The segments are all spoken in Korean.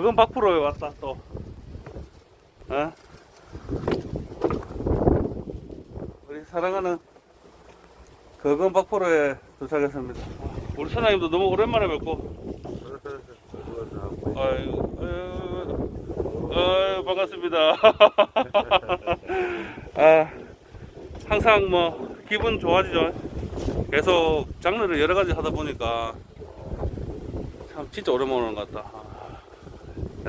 거금 박프로에 왔다 또. 어? 우리 사랑하는 거금 박프로에 도착했습니다. 우리 사장님도 너무 오랜만에 뵙고. 아유, 아유, 아유 반갑습니다. 아, 항상 뭐 기분 좋아지죠. 계속 장르를 여러 가지 하다 보니까 참 진짜 오랜만에 오는 것 같다.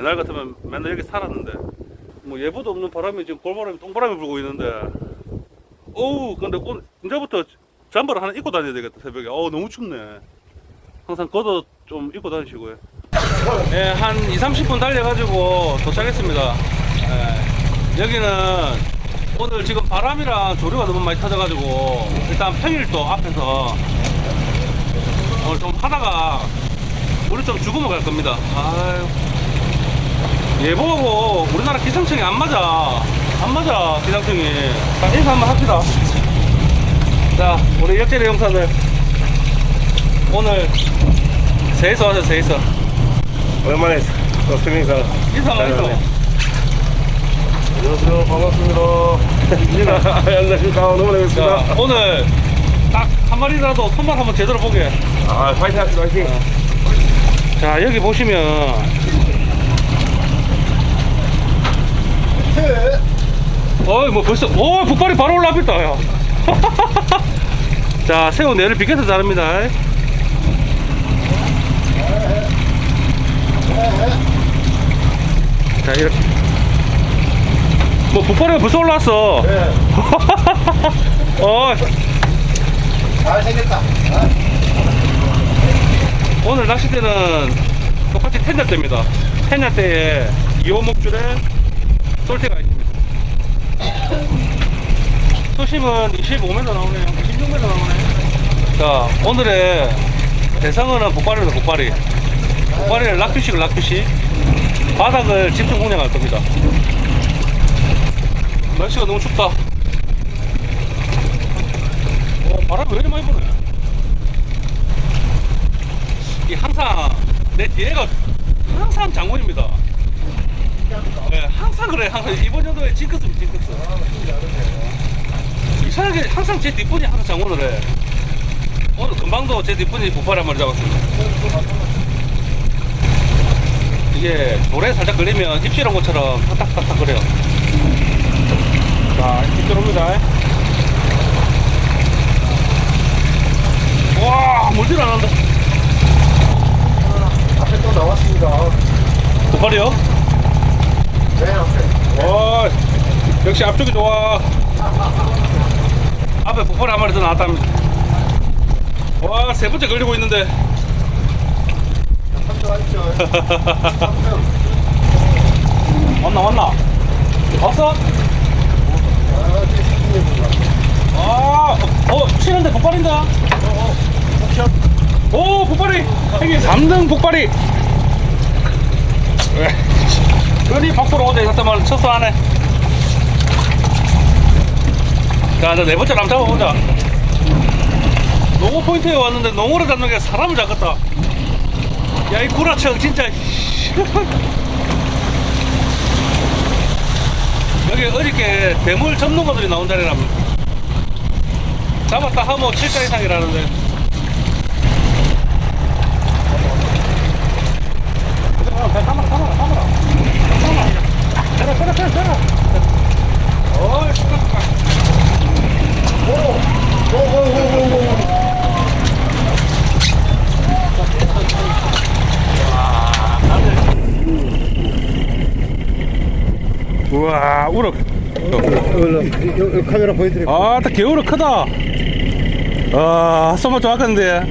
아, 옛날 같으면 맨날 여기 살았는데. 뭐 예보도 없는 바람이 지금 골바람이 똥바람이 불고 있는데. 어우 근데 오늘 이제부터 잠바를 하나 입고 다녀야 되겠다 새벽에. 어우 너무 춥네. 항상 겉옷 좀 입고 다니시고요. 예, 한 2, 30분 달려가지고 도착했습니다. 예, 여기는 오늘 지금 바람이랑 조류가 너무 많이 터져가지고 일단 평일도 앞에서 오늘 좀 하다가 우리 좀 죽으면 갈 겁니다. 아유. 예보하고 우리나라 기상청이 안 맞아. 안 맞아, 기상청이. 자, 인사 한번 합시다. 자, 우리 역제리 형사들. 오늘 세이서 하세요, 세이서. 오랜만에 떴습니다. 인사 한번 해서. 안녕하세요. 반갑습니다. 안녕하십니까. 너무 반갑습니다. 자, 오늘 딱 한 마리라도 손맛 한번 제대로 보게. 아, 파이팅 합시다, 파이팅. 자, 여기 보시면 어이 뭐 벌써 오 북발이 바로 올라왔다 야. 자 새우 내를 비켜서 자릅니다 자 이렇게 뭐 북발이가 벌써 올라왔어 네. 어 잘 생겼다. 오늘 낚싯대는 똑같이 텐자대입니다 텐자대에 2호 목줄에 솔테가 있습니다. 수심은 25m 나오네요. 26m 나오네. 자 오늘의 대상어는 복발입니다 복발이. 복발이는 락큐식을 락큐식 바닥을 집중 공략할 겁니다. 날씨가 너무 춥다. 어, 바람이 왜 이렇게 많이 부네? 이 항상 내 뒤에가 항상 장군입니다. 네, 항상 그래. 항상 이번 연도에 징크스입니다. 징크스. 이상하게 항상 제 뒷분이 항상 장군을 해. 오늘 금방도 제 뒷분이 보파리 한 마리 잡았습니다. 이게 노래 살짝 걸리면 입질한 것처럼 탁탁탁탁 거려요. 자, 입질 옵니다. 와, 물질 안 한다. 앞에 또 나왔습니다. 보파리요? 와 역시 앞쪽이 좋아 앞에 폭발이 한 마리 더 나왔답니다 와 세 번째 걸리고 있는데 왔나 왔나 왔어? 아, 어, 치는데 폭발인다. 오, 폭발이. 형님, 3등 폭발이. 그니 밖으로 오대 잠깐만 안해. 자, 이제 네 번째 남 잡아보자. 농어 포인트에 왔는데 농어를 잡는 게 사람을 잡겠다. 야, 이 구라청 진짜. 여기 어저께 대물 전문가들이 나온 자리랍니다. 잡았다 하면 7자 이상이라는데. 카메라, 카메라. 카메라. 카메라, 카메라, 카메라. 어이, 시끄럽다. 우럭. 카메라 보여드릴게요. 아, 딱 개우럭 크다. 아, 쏘면 좋았겠는데.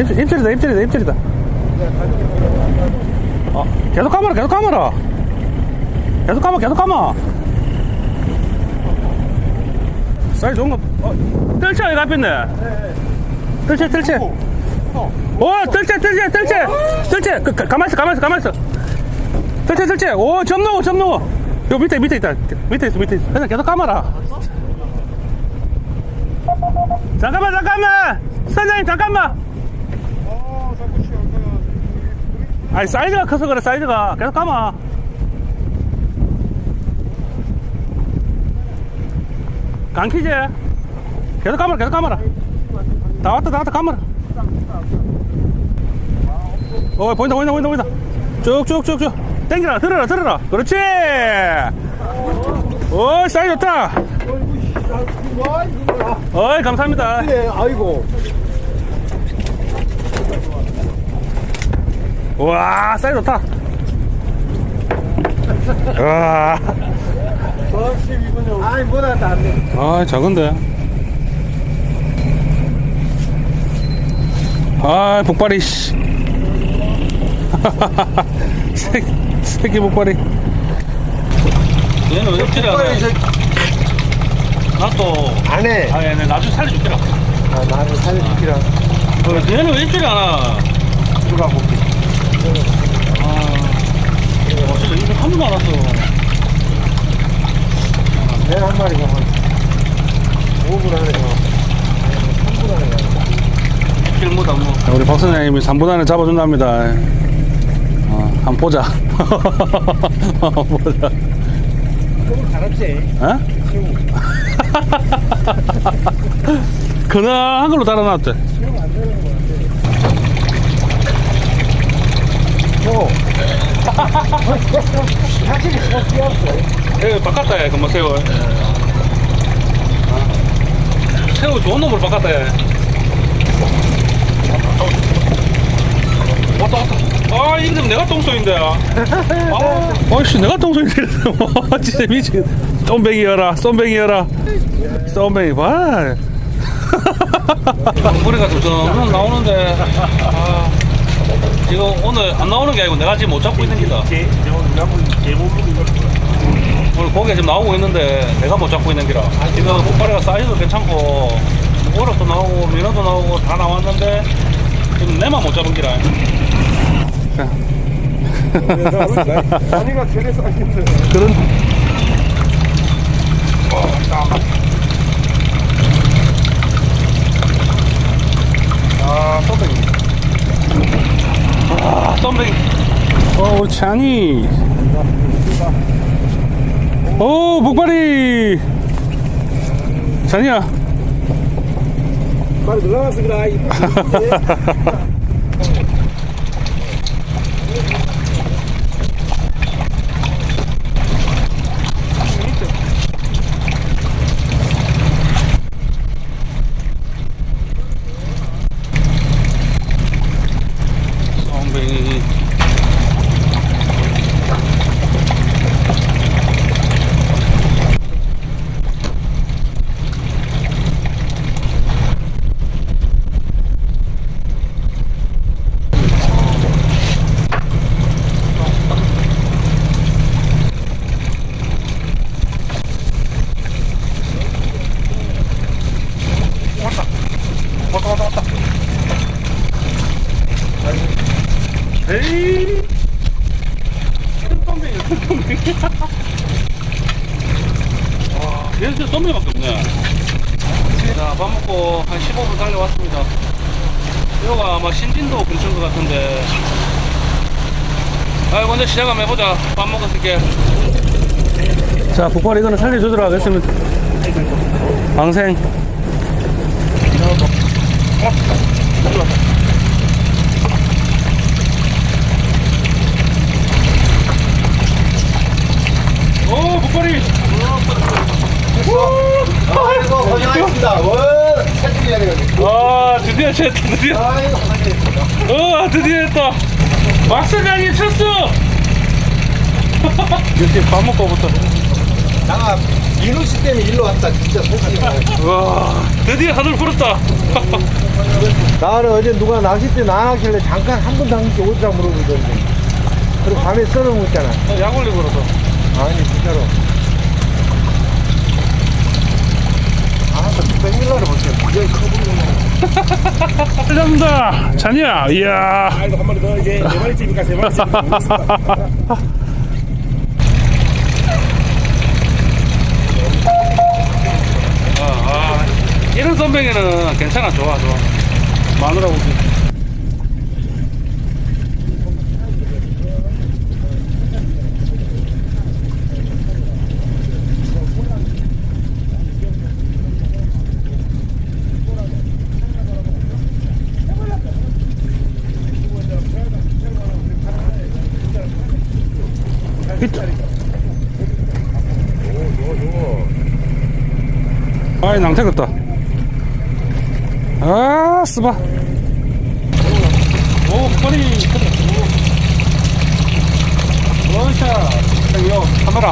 입- 입질이다, 입질이다, 입질이다. 어, 계속 감아라, 계속 감아라. 계속 감아, 계속 감아. 사이즈 좋은 거, 어, 뜰채 이거 앞에 있네. 뜰채, 뜰채. 오, 뜰채, 뜰채, 뜰채. 뜰채. 그, 가- 가만있어, 가만있어, 가만있어. 뜰채, 뜰채. 오, 점 넣어, 점 넣어. 요 밑에, 밑에 있다. 밑에 있어, 밑에 있어. 그냥 계속 감아라. 잠깐만, 잠깐만. 선장님, 잠깐만. 아니 사이즈가 커서 그래 사이즈가 계속 감아 강키지 계속 감아라 계속 감아라 다 왔다 다 왔다 감아라 어 보인다 보인다 보인다 보인다 쭉쭉쭉쭉 땡기라 들어라 들어라. 그렇지. 오 사이즈 좋다. 어이 감사합니다. 네, 아이고. 와 사이즈 좋다. 와. 아이, 뭐다, 안 돼. 아 작은데. 아 복발이 씨 새끼, 새끼 복발이 얘는 왜 빨리 저, 나또 안 해. 아 얘네 나중에 살려줄게라 아, 나는 살려주기라. 어, 얘는 왜 입질이 안 와? 들어가 볼게. 아, 어, 진짜 이거 한 번도 안 왔어. 내한 마리가 한 5분 안에, 어. 3분 안에. 길무다 뭐. 우리 박 선생님이 3분 안에 잡아준답니다. 어, 한번 보자. 보자. 조금 갈았지? 어? 그나한 걸로 달아놨대. 어. 확실히 더 뛰었어. 예, 바꿨다, 야, 금방 새우. 어. 새우 좋은 놈으로 바꿨다, 야. 왔다, 왔다. 아, 이거 좀 내가 똥소인데, 야. 아, 아이씨, 내가 똥소인데. 와, 진짜 미친. 쏨뱅이여라, 쏨뱅이여라. 쏨뱅이, 봐. 머리가 좀 나오는데, 아, 지금 오늘 안 나오는 게 아니고 내가 지금 못 잡고 있는 기다. 오늘 고기가 지금 나오고 있는데 내가 못 잡고 있는 기라 지금 목발이가 사이즈도 괜찮고 오락도 나오고 민어도 나오고 다 나왔는데 지금 내만 못 잡은 기라 아니가 되게 싸긴데. 그런 아. 아 썸뱅이 어 찬이 오 목발이 찬이야 빨리 들어가서 그래. 썸뱅이 왔다 왔다 왔다 에이 큰 썸뱅이 큰 썸뱅이 와 얘는 진짜 썸뱅이밖에 없네 자밥 먹고 한 15분 달려왔습니다. 여기가 아마 신진도 근처인 것 같은데. 아이 먼저 시작 한번 해보자. 밥 먹었을게. 자 북발 이거는 살려주도록 하겠습니다. 방생. 오 북발이! 아이고, 고생하셨습니다. 와, 살찌게 되겠네. 아 드디어 쳤다 드디어 아이고. 어 드디어 했다 박사장이 쳤어 이렇게 밥 먹고부터 나가 민우 씨 때문에 일로 왔다. 진짜 속상해. 와 드디어 하늘 풀었다 나는 어제 누가 낚싯대 안 하길래 잠깐 한번게 어디다 물어보던데. 그리고 밤에 썰어 먹잖아. 약 올리고 그러서 아니, 진짜로. 아, 또 백밀러를 볼게. 굉장히 커 보이네. 감사합니다. 찬이야 이야. 아이고 한 마리 더. 이제 네 마리째니까 세 마리째. 아, 아, 이런 선뱅이는 괜찮아. 좋아 좋아. 마누라 고 아이 낭태겠다. 아 쓰바. 오 빨리. 원샷 이거 카메라.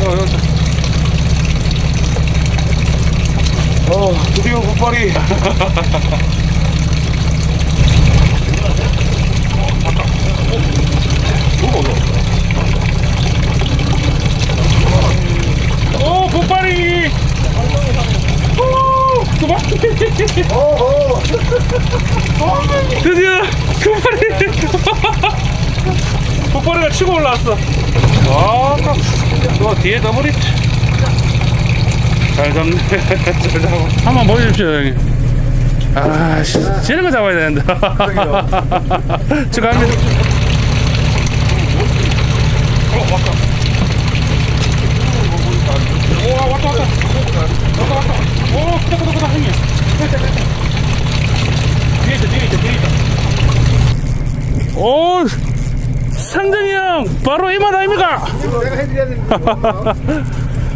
요, 요, 어, 드디어 굿발이. 오 복발이. 오 그만 어허. 드디어 그발이. 복발이가 치고 올라왔어. 와 너 뒤에 더블이 잘 잡네. 잘 잡아. 한번 보여주십시오 형님. 아 씨, 저런 거 잡아야 되는데. 축하합니다 어 왔다 오 왔다 왔다 왔다 왔다 오 크다 크다 크다 형님 됐다 됐다 뒤에 있다 뒤에 있다 뒤에 있다 오 상정이 형 바로 이맛 아닙니까 내가 해드려야 되는데.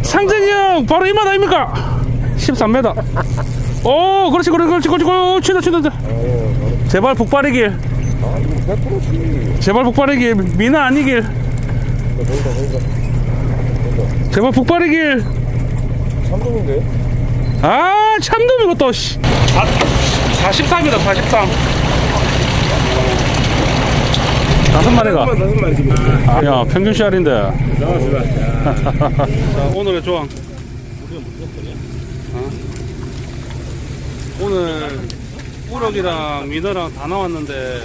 상정이 형 바로 이맛 아닙니까 13m 오 그렇지 그렇지 그렇지 그렇지 치다 치다 치다 제발 북발이길 아, 이거 100%지. 제발 북발이길 미나 아니길 제발 북발이길 삼동인데? 아 참돔이고 또 씨. 아, 43이다 43 다섯 마리가 다섯 마리 지금. 아, 야 평균 씨알인데. 자 오늘의 조항 어? 오늘 우럭이랑 민어랑 다 나왔는데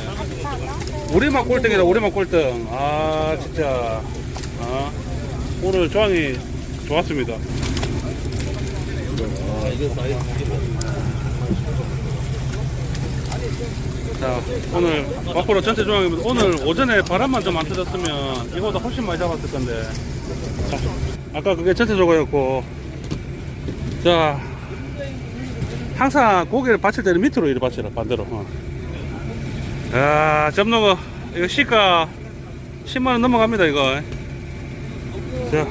우리만 꼴등이다 우리만 꼴등 아 진짜 어? 오늘 조항이 좋았습니다 자 오늘 앞으로 전체 조항입니다 오늘 오전에 바람만 좀 안 터졌으면 이거보다 훨씬 많이 잡았을 건데. 아까 그게 전체 조각이었고. 자 항상 고기를 받칠 때는 밑으로 이렇게 받치라 반대로. 어. 야 접는 거 이거 시가 10만원 넘어갑니다 이거. 자,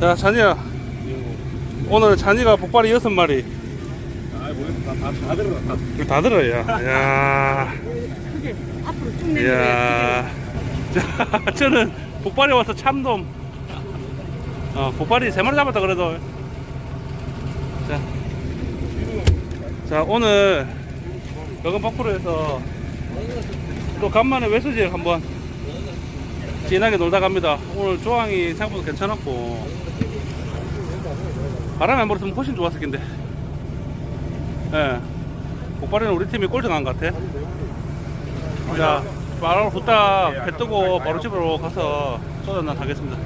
자 잔이야 오늘 잔이가 복발이 6마리. 다 들어가. 다. 이거 다 들어야. 야. 앞으로 쭉 내밀어야. 이야 자, 저는 복발이 와서 참돔. 어, 복발이 세 마리 잡았다 그래도. 자, 자 오늘 여건 박프로에서 또 간만에 외수지역 한번 진하게 놀다 갑니다. 오늘 조항이 생각보다 괜찮았고 바람이 안 불었으면 훨씬 좋았을 텐데 예 복발이는 우리 팀이 꼴등 한 것 같아 자, 바로 후딱 배 뜨고 바로 집으로 가서 소주 한잔 하겠습니다.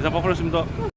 이상 바쁘셨습니다.